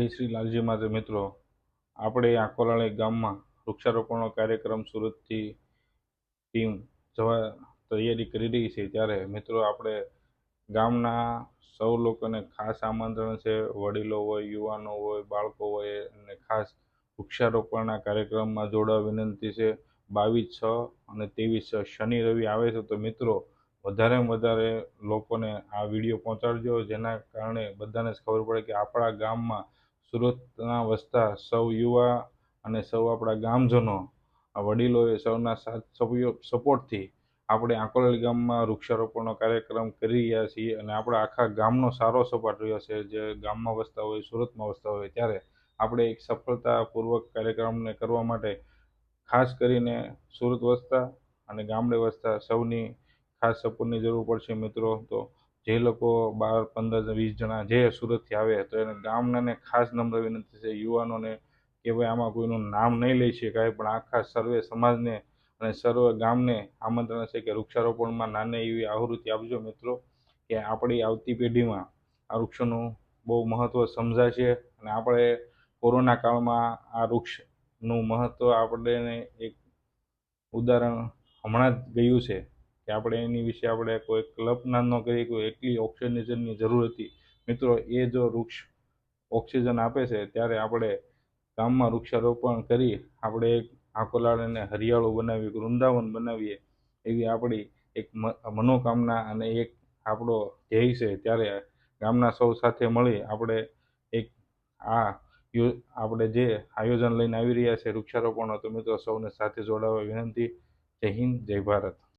જય શ્રી લાલજી માતે મિત્રો. આપણે આકોલાળી ગામમાં વૃક્ષારોપણનો કાર્યક્રમ સુરતથી ટીમ જવા તૈયારી કરી રહી છે. ત્યારે મિત્રો આપણે ગામના સૌ લોકોને ખાસ આમંત્રણ છે. વડીલો હોય, યુવાનો હોય, બાળકો હોય અને ખાસ વૃક્ષારોપણના કાર્યક્રમમાં જોડાવા વિનંતી છે. બાવીસ છ અને ત્રેવીસ છ શનિ રવિ આવે છે તો મિત્રો વધારે વધારે લોકોને આ વીડિયો પહોંચાડજો. જેના કારણે બધાને ખબર પડે કે આપણા ગામમાં સુરતના વસતા સૌ યુવા અને સૌ આપણા ગામજનો, આ વડીલોએ સૌના સાથ સપોર્ટથી આપણે આંકોલાલી ગામમાં વૃક્ષારોપણનો કાર્યક્રમ કરી રહ્યા છીએ અને આપણા આખા ગામનો સારો સપોર્ટ રહ્યો છે. જે ગામમાં વસતા હોય, સુરતમાં વસતા હોય, ત્યારે આપણે એક સફળતાપૂર્વક કાર્યક્રમને કરવા માટે ખાસ કરીને સુરત વસતા અને ગામડે વસતા સૌની ખાસ સપોર્ટની જરૂર પડશે મિત્રો. તો જે લોકો બાર, પંદર, વીસ જણા જે સુરતથી આવે, તો એને ગામનાને ખાસ નમ્ર વિનંતી છે, યુવાનોને કે ભાઈ આમાં કોઈનું નામ નહીં લઈ શકાય પણ આખા સર્વે સમાજને અને સર્વ ગામને આમંત્રણ છે કે વૃક્ષારોપણમાં નાની એવી આહુતિ આપજો મિત્રો, કે આપણી આવતી પેઢીમાં આ વૃક્ષોનું બહુ મહત્ત્વ સમજાશે અને આપણે કોરોના કાળમાં આ વૃક્ષનું મહત્ત્વ આપણને એક ઉદાહરણ હમણાં જ ગયું છે. કે આપણે એની વિશે આપણે કોઈ કલ્પના ન કરી, કોઈ એટલી ઓક્સિજનની જરૂર હતી. મિત્રો, એ જો વૃક્ષ ઓક્સિજન આપે છે, ત્યારે આપણે ગામમાં વૃક્ષારોપણ કરી, આપણે એક આંકોલાળને હરિયાળું બનાવી વૃંદાવન બનાવીએ, એવી આપણી એક મનોકામના અને એક આપણો ધ્યેય છે. ત્યારે ગામના સૌ સાથે મળી આપણે એક આ આપણે જે આયોજન લઈને આવી રહ્યા છે વૃક્ષારોપણનો, તો મિત્રો સૌને સાથે જોડાવા વિનંતી. જય હિન્દ, જય ભારત.